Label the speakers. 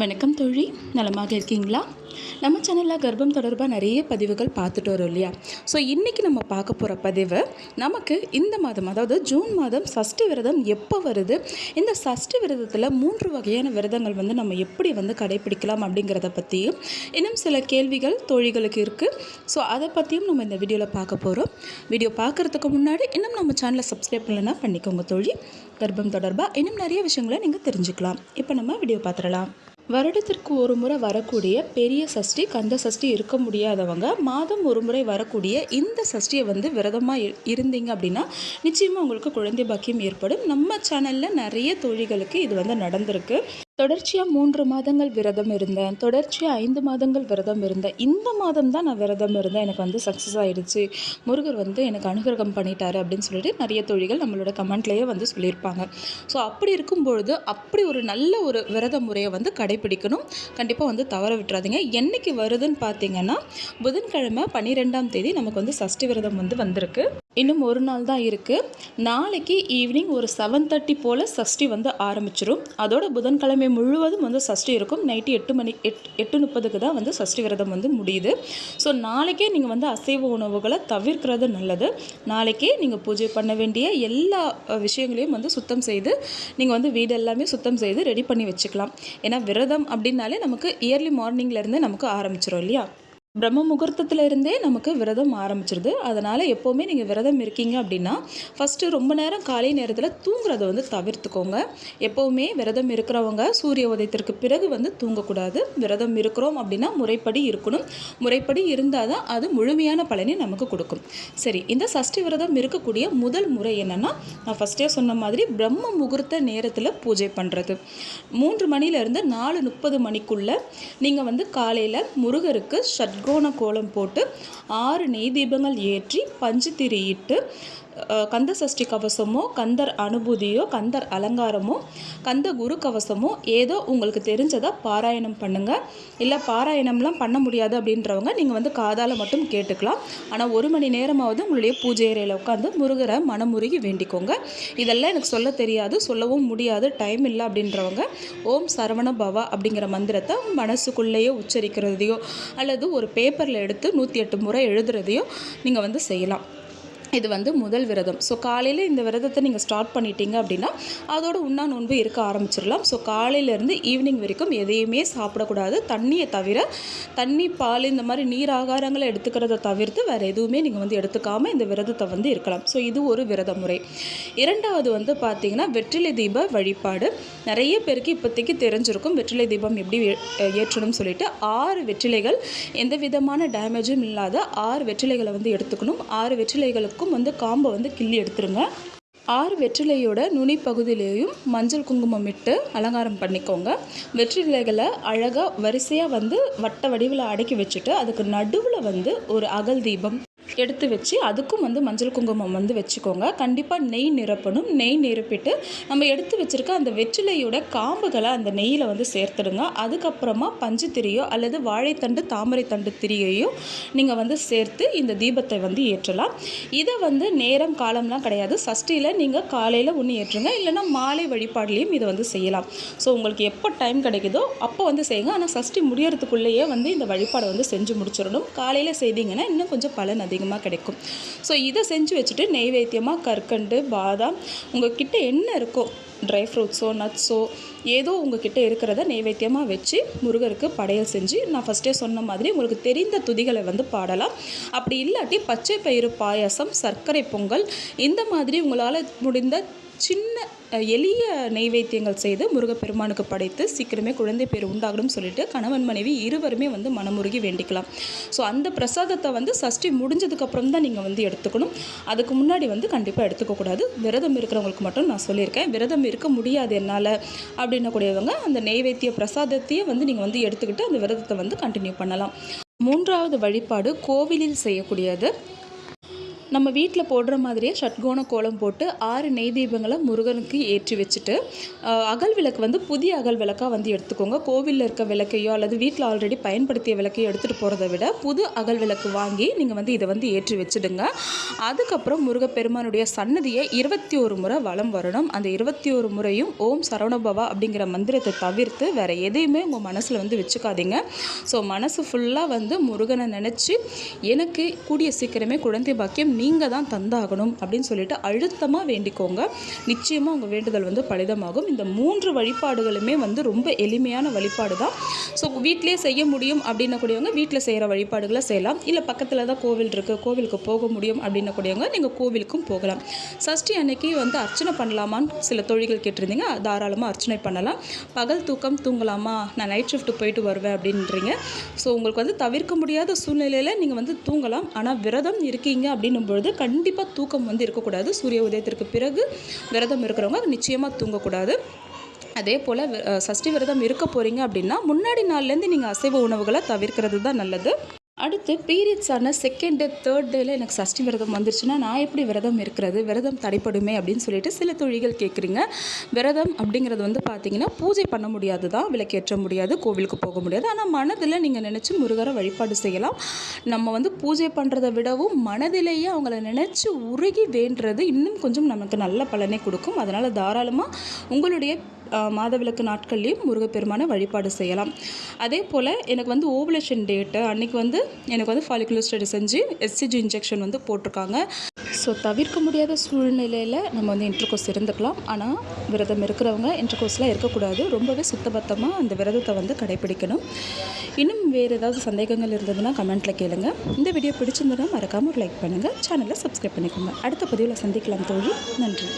Speaker 1: வணக்கம் தோழி. நலமாக இருக்கீங்களா? நம்ம சேனலில் கர்ப்பம் தொடர்பாக நிறைய பதிவுகள் பார்த்துட்டு வரோம் இல்லையா? ஸோ இன்றைக்கி நம்ம பார்க்க போகிற பதிவு நமக்கு இந்த மாதம் அதாவது ஜூன் மாதம் சஷ்டி விரதம் எப்போ வருது? இந்த சஷ்டி விரதத்தில் மூன்று வகையான விரதங்கள் வந்து நம்ம எப்படி வந்து கடைபிடிக்கலாம் அப்படிங்கிறத பற்றியும் இன்னும் சில கேள்விகள் தோழிகளுக்கு இருக்குது ஸோ அதை பற்றியும் நம்ம இந்த வீடியோவில் பார்க்க போகிறோம் வீடியோ பார்க்குறதுக்கு முன்னாடி இன்னும் நம்ம சேனலை சப்ஸ்கிரைப் பண்ணலன்னா பண்ணிக்கோங்க தோழி. கர்ப்பம் தொடர்பாக இன்னும் நிறைய விஷயங்களை நீங்கள் தெரிஞ்சுக்கலாம். இப்போ நம்ம வீடியோ பார்த்துடலாம். வருடத்திற்கு ஒரு முறை வரக்கூடிய பெரிய சஷ்டி கந்த சஷ்டி இருக்க முடியாதவங்க மாதம் ஒரு முறை வரக்கூடிய இந்த சஷ்டியை வந்து விரதமாக இருந்தீங்க அப்படின்னா நிச்சயமாக உங்களுக்கு குழந்தை பாக்கியம் ஏற்படும். நம்ம சேனலில் நிறைய தொழில்களுக்கு இது வந்து நடந்திருக்கு. தொடர்ச்சியாக மூன்று மாதங்கள் விரதம் இருந்தேன். தொடர்ச்சியாக ஐந்து மாதங்கள் விரதம் இருந்தேன். இந்த மாதம் தான் நான் விரதம் இருந்தேன். எனக்கு வந்து சக்ஸஸ் ஆகிடுச்சு முருகர் வந்து எனக்கு அனுகிரகம் பண்ணிட்டாரு அப்படின்னு சொல்லிட்டு நிறைய தொழில்கள் நம்மளோட கமெண்ட்லேயே வந்து சொல்லியிருப்பாங்க. ஸோ அப்படி இருக்கும்பொழுது அப்படி ஒரு நல்ல ஒரு விரத முறையை வந்து கடைபிடிக்கணும். கண்டிப்பாக வந்து தவற விட்டுறாதீங்க. என்னைக்கு வருதுன்னு பார்த்தீங்கன்னா புதன்கிழமை பன்னிரெண்டாம் தேதி நமக்கு வந்து சஷ்டி விரதம் வந்து வந்திருக்கு. இன்னும் ஒரு நாள் தான் இருக்குது நாளைக்கு ஈவினிங் ஒரு செவன் தேர்ட்டி போல் சஷ்டி வந்து ஆரம்பிச்சிடும் அதோட புதன்கிழமை முழுவதும் வந்து சஷ்டி இருக்கும். நைட்டு எட்டு மணி எட் எட்டு முப்பதுக்கு தான் வந்து சஷ்டி விரதம் வந்து முடியுது. ஸோ நாளைக்கே நீங்கள் வந்து அசைவ உணவுகளை தவிர்க்கிறது நல்லது. நாளைக்கே நீங்கள் பூஜை பண்ண வேண்டிய எல்லா விஷயங்களையும் வந்து சுத்தம் செய்து நீங்கள் வந்து வீடு எல்லாமே சுத்தம் செய்து ரெடி பண்ணி வச்சுக்கலாம். ஏன்னா விரதம் அப்படின்னாலே நமக்கு இயர்லி மார்னிங்லேருந்து நமக்கு ஆரம்பிச்சிடும் இல்லையா? பிரம்ம முகூர்த்தத்துல இருந்தே நமக்கு விரதம் ஆரம்பிச்சிருது. அதனால் எப்போவுமே நீங்கள் விரதம் இருக்கீங்க அப்படின்னா ஃபஸ்ட்டு ரொம்ப நேரம் காலை நேரத்தில் தூங்குறத வந்து தவிர்த்துக்கோங்க. எப்போவுமே விரதம் இருக்கிறவங்க சூரிய உதயத்திற்கு பிறகு வந்து தூங்கக்கூடாது. விரதம் இருக்கிறோம் அப்படின்னா முறைப்படி இருக்கணும். முறைப்படி இருந்தால் தான் அது முழுமையான பலனை நமக்கு கொடுக்கும். சரி இந்த சஷ்டி விரதம் இருக்கக்கூடிய முதல் முறை என்னென்னா நான் ஃபஸ்ட்டே சொன்ன மாதிரி பிரம்ம முகூர்த்த நேரத்தில் பூஜை பண்ணுறது மூன்று மணிலேருந்து நாலு முப்பது மணிக்குள்ளே நீங்கள் வந்து காலையில் முருகருக்கு ஷட்கோண கோலம் போட்டு ஆறு நெய் தீபங்கள் ஏற்றி பஞ்சு திரியிட்டு கந்த சஷ்டி கவசமோ கந்தர் அனுபூதியோ கந்தர் அலங்காரமோ கந்த குரு கவசமோ ஏதோ உங்களுக்கு தெரிஞ்சதை பாராயணம் பண்ணுங்கள் இல்லை பாராயணம்லாம் பண்ண முடியாது அப்படின்றவங்க நீங்கள் வந்து காதால் மட்டும் கேட்டுக்கலாம். ஆனால் ஒரு மணி நேரமாவது உங்களுடைய பூஜை அறையில் உட்காந்து முருகரை மனமுருகி வேண்டிக்கோங்க. இதெல்லாம் எனக்கு சொல்ல தெரியாது சொல்லவும் முடியாது டைம் இல்லை அப்படின்றவங்க ஓம் சரவண பவா அப்படிங்கிற மந்திரத்தை மனசுக்குள்ளேயே உச்சரிக்கிறதையோ அல்லது ஒரு பேப்பரில் எடுத்து நூற்றி எட்டு முறை எழுதுறதையோ நீங்கள் வந்து செய்யலாம். இது வந்து முதல் விரதம். ஸோ காலையில் இந்த விரதத்தை நீங்கள் ஸ்டார்ட் பண்ணிட்டீங்க அப்படின்னா அதோட உண்ணா நோன்பு இருக்க ஆரம்பிச்சிடலாம். ஸோ காலையிலேருந்து ஈவினிங் வரைக்கும் எதையுமே சாப்பிடக்கூடாது. தண்ணியை தவிர தண்ணி பால் இந்த மாதிரி நீர் ஆகாரங்களை எடுத்துக்கிறத தவிர்த்து வேறு எதுவுமே நீங்கள் வந்து எடுத்துக்காமல் இந்த விரதத்தை வந்து இருக்கலாம். ஸோ இது ஒரு விரத முறை. இரண்டாவது வந்து பார்த்தீங்கன்னா வெற்றிலை தீப வழிபாடு. நிறைய பேருக்கு இப்போதைக்கு தெரிஞ்சிருக்கும் வெற்றிலை தீபம் எப்படி ஏற்றணும்னு சொல்லிட்டு ஆறு வெற்றிலைகள் எந்த விதமான டேமேஜும் இல்லாத ஆறு வெற்றிலைகளை வந்து எடுத்துக்கணும். ஆறு வெற்றிலைகளுக்கு இருக்கும் வந்து காம்பை வந்து கிள்ளி எடுத்துருங்க. ஆறு வெற்றிலையோட நுனி பகுதியிலேயும் மஞ்சள் குங்குமம் இட்டு அலங்காரம் பண்ணிக்கோங்க. வெற்றிலைகளை அழகாக வரிசையாக வந்து வட்ட வடிவில் அடக்கி வச்சுட்டு அதுக்கு நடுவில் வந்து ஒரு அகல் தீபம் எடுத்து வச்சு அதுக்கும் வந்து மஞ்சள் குங்குமம் வந்து வச்சுக்கோங்க. கண்டிப்பாக நெய் நிரப்பணும். நெய் நிரப்பிட்டு நம்ம எடுத்து வச்சிருக்க அந்த வெற்றிலையோட காம்புகளை அந்த நெய்யில் வந்து சேர்த்துடுங்க. அதுக்கப்புறமா பஞ்சு திரியோ அல்லது வாழைத்தண்டு தாமரை தண்டு திரியையோ நீங்கள் வந்து சேர்த்து இந்த தீபத்தை வந்து ஏற்றலாம். இதை வந்து நேரம் காலம்லாம் கிடையாது. சஷ்டியில் நீங்கள் காலையில் ஒன்று ஏற்றுங்க. இல்லைன்னா மாலை வழிபாடுலேயும் இதை வந்து செய்யலாம். ஸோ உங்களுக்கு எப்போ டைம் கிடைக்குதோ அப்போ வந்து செய்யுங்க. ஆனால் சஷ்டி முடியறதுக்குள்ளேயே வந்து இந்த வழிபாடை வந்து செஞ்சு முடிச்சிடணும். காலையில் செய்தீங்கன்னா இன்னும் கொஞ்சம் பலன் அதிகமாக கிடைக்கும். ஸோ இதை செஞ்சு வச்சுட்டு நெய்வேத்தியமாக கற்கண்டு பாதாம் உங்ககிட்ட என்ன இருக்கோ ட்ரை ஃப்ரூட்ஸோ நட்ஸோ ஏதோ உங்ககிட்ட இருக்கிறத நெய்வேத்தியமாக வச்சு முருகருக்கு படையல் செஞ்சு நான் ஃபஸ்ட்டே சொன்ன மாதிரி உங்களுக்கு தெரிந்த துதிகளை வந்து பாடலாம். அப்படி இல்லாட்டி பச்சை பயிறு பாயாசம் சர்க்கரை பொங்கல் இந்த மாதிரி உங்களால் முடிந்த சின்ன எளிய நெய்வேத்தியங்கள் செய்து முருகப்பெருமானுக்கு படைத்து சீக்கிரமே குழந்தை பேர் உண்டாகணும்னு சொல்லிட்டு கணவன் மனைவி இருவருமே வந்து மனமுருகி வேண்டிக்கலாம். ஸோ அந்த பிரசாதத்தை வந்து சஷ்டி முடிஞ்சதுக்கப்புறம் தான் நீங்கள் வந்து எடுத்துக்கணும். அதுக்கு முன்னாடி வந்து கண்டிப்பாக எடுத்துக்கக்கூடாது விரதம் இருக்கிறவங்களுக்கு மட்டும் நான் சொல்லியிருக்கேன். விரதம் இருக்க முடியாது என்னால் அப்படின்னக்கூடியவங்க அந்த நெய்வேத்திய பிரசாதத்தையே வந்து நீங்கள் வந்து எடுத்துக்கிட்டு அந்த விரதத்தை வந்து கண்டினியூ பண்ணலாம். மூன்றாவது வழிபாடு கோவிலில் செய்யக்கூடியது. நம்ம வீட்டில் போடுற மாதிரியே ஷட்கோண கோலம் போட்டு ஆறு நெய் தீபங்களை முருகனுக்கு ஏற்றி வச்சுட்டு அகல் விளக்கு வந்து புதிய அகல் விளக்காக வந்து எடுத்துக்கோங்க. கோவிலில் இருக்க விளக்கையோ அல்லது வீட்டில் ஆல்ரெடி பயன்படுத்திய விளக்கையோ எடுத்துகிட்டு போகிறத விட புது அகல் விளக்கு வாங்கி நீங்கள் வந்து இதை வந்து ஏற்றி வச்சுடுங்க. அதுக்கப்புறம் முருகப்பெருமானுடைய சன்னதியை இருபத்தி ஒரு முறை வளம் வரணும். அந்த இருபத்தி ஒரு முறையும் ஓம் சரவணபவா அப்படிங்கிற மந்திரத்தை தவிர்த்து வேறு எதையுமே உங்கள் மனசில் வந்து வச்சுக்காதீங்க. ஸோ மனசு ஃபுல்லாக வந்து முருகனை நினச்சி எனக்கு கூடிய சீக்கிரமே குழந்தை பாக்கியம் நீங்கள் தான் தந்தாகணும் அப்படின்னு சொல்லிட்டு அழுத்தமாக வேண்டிக்கோங்க. நிச்சயமாக உங்கள் வேண்டுதல் வந்து பலிதமாகும். இந்த மூன்று வழிபாடுகளுமே வந்து ரொம்ப எளிமையான வழிபாடு தான் ஸோ வீட்டிலே செய்ய முடியும் அப்படின்னக்கூடியவங்க வீட்டில் செய்கிற வழிபாடுகளை செய்யலாம். இல்லை பக்கத்தில் தான் கோவில் இருக்குது கோவிலுக்கு போக முடியும் அப்படின்னக்கூடியவங்க நீங்கள் கோவிலுக்கும் போகலாம். சஷ்டி அன்னைக்கு வந்து அர்ச்சனை பண்ணலாமான்னு சில தொழில்கள் கேட்டிருந்தீங்க. தாராளமாக அர்ச்சனை பண்ணலாம். பகல் தூக்கம் தூங்கலாமா? நான் நைட் ஷிஃப்ட் போயிட்டு வருவேன் அப்படின்றீங்க. ஸோ உங்களுக்கு வந்து தவிர்க்க முடியாத சூழ்நிலையில் நீங்கள் வந்து தூங்கலாம். ஆனால் விரதம் இருக்கீங்க அப்படின்னும் பொழுது கண்டிப்பாக தூக்கம் வந்து இருக்கக்கூடாது. சூரிய உதயத்திற்கு பிறகு விரதம் இருக்கிறவங்க நிச்சயமாக தூங்கக்கூடாது. அதே போல் சஷ்டி விரதம் இருக்க போகிறீங்க அப்படின்னா முன்னாடி நாள்லேருந்து நீங்கள் அசைவ உணவுகளை தவிர்க்கிறது தான் நல்லது. அடுத்து பீரியட்ஸான ஆன செகண்ட் டே தேர்ட் டேல எனக்கு சஷ்டி விரதம் வந்துருச்சுன்னா நான் எப்படி விரதம் இருக்கிறது விரதம் தடைப்படுமே அப்படின்னு சொல்லிட்டு சில தொழில்கள் கேட்குறீங்க. விரதம் அப்படிங்கிறது வந்து பார்த்தீங்கன்னா பூஜை பண்ண முடியாது தான் விளக்கேற்ற முடியாது கோவிலுக்கு போக முடியாது. ஆனால் மனதில் நீங்கள் நினச்சி முருகரை வழிபாடு செய்யலாம். நம்ம வந்து பூஜை பண்ணுறதை விடவும் மனதிலேயே அவங்கள நினச்சி உருகி வேண்டுறது இன்னும் கொஞ்சம் நமக்கு நல்ல பலனை கொடுக்கும். அதனால் தாராளமாக உங்களுடைய மாதவிளக்கு மாதவிலக்கு நாட்கள்லேயும் முருகப்பெருமானை வழிபாடு செய்யலாம். அதே போல் எனக்கு வந்து ஓவலேஷன் டேட்டு அன்னைக்கு வந்து எனக்கு வந்து ஃபாலிகுலர் ஸ்டடி செஞ்சு எஸ்சிஜி இன்ஜெக்ஷன் வந்து போட்டிருக்காங்க. ஸோ தவிர்க்க முடியாத சூழ்நிலையில் நம்ம வந்து இன்டர்கோர்ஸ் இருந்துக்கலாம். ஆனால் விரதம் இருக்கிறவங்க இன்டர்கோர்ஸ்லாம் இருக்கக்கூடாது. ரொம்பவே சுத்தபத்தமாக அந்த விரதத்தை வந்து கடைபிடிக்கணும். இன்னும் வேறு ஏதாவது சந்தேகங்கள் இருந்ததுன்னா கமெண்ட்டில் கேளுங்க. இந்த வீடியோ பிடிச்சிருந்ததுன்னா மறக்காமல் ஒரு லைக் பண்ணுங்கள் சேனலை சப்ஸ்கிரைப் பண்ணிக்கோங்க. அடுத்த பதிவில் சந்திக்கலாம் தோழி. நன்றி.